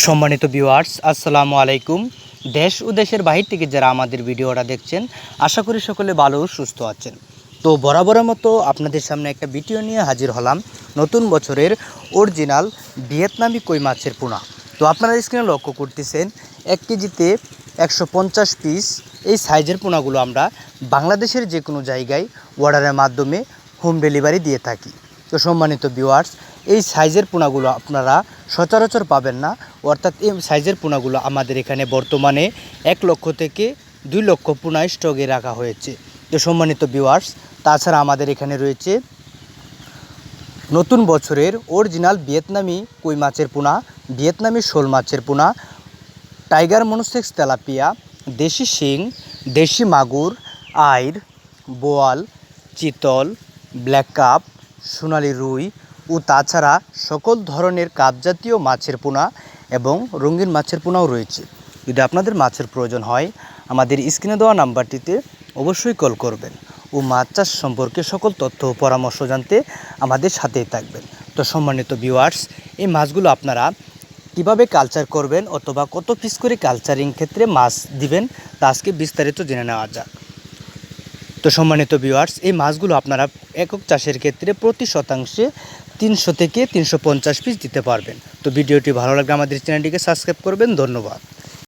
সম্মানিত ভিউয়ার্স আসসালামু আলাইকুম। দেশ ও দেশের বাহির থেকে যারা আমাদের ভিডিওটা দেখছেন, আশা করি সকলে ভালো সুস্থ আছেন। তো বরাবরের মতো আপনাদের সামনে একটা ভিডিও নিয়ে হাজির হলাম নতুন বছরের অরিজিনাল ভিয়েতনামি কই মাছের পোনা। তো আপনারা স্ক্রিনে লক্ষ্য করতেছেন, এক কেজিতে একশো পঞ্চাশ পিস এই সাইজের পোনাগুলো আমরা বাংলাদেশের যে কোনো জায়গায় অর্ডারের মাধ্যমে হোম ডেলিভারি দিয়ে থাকি। তো সম্মানিত ভিউয়ার্স এই সাইজের পোনাগুলো আপনারা সচরাচর পাবেন না। অর্থাৎ এই সাইজের পোনাগুলো আমাদের এখানে বর্তমানে এক লক্ষ থেকে দুই লক্ষ পোনায় স্টকে রাখা হয়েছে। তো সম্মানিত ভিউয়ার্স তাছাড়া আমাদের এখানে রয়েছে নতুন বছরের অরিজিনাল ভিয়েতনামি কই মাছের পোনা, ভিয়েতনামি শোল মাছের পোনা, টাইগার মনোসেক্স তেলাপিয়া, দেশি শিং, দেশি মাগুর, আইর, বোয়াল, চিতল, ব্ল্যাক কাপ সোনালি রুই ও তাছাড়া সকল ধরনের কাপজাতীয় মাছের পোনা এবং রঙিন মাছের পোনাও রয়েছে। যদি আপনাদের মাছের প্রয়োজন হয়, আমাদের স্ক্রিনে দেওয়া নাম্বারটিতে অবশ্যই কল করবেন ও মাছ চাষ সম্পর্কে সকল তথ্য ও পরামর্শ জানতে আমাদের সাথেই থাকবেন। তো সম্মানিত ভিউয়ার্স এই মাছগুলো আপনারা কীভাবে কালচার করবেন অথবা কত পিস করে কালচারিং ক্ষেত্রে মাছ দিবেন, তা আজকে বিস্তারিত জেনে নেওয়া যাক। তো সম্মানিত ভিউয়ার্স এই মাছগুলো আপনারা একক চাষের ক্ষেত্রে প্রতি শতাংশে তিনশো থেকে তিনশো পঞ্চাশ পিস দিতে পারবেন। তো ভিডিওটি ভালো লাগলে আমাদের চ্যানেলটিকে সাবস্ক্রাইব করবেন। ধন্যবাদ।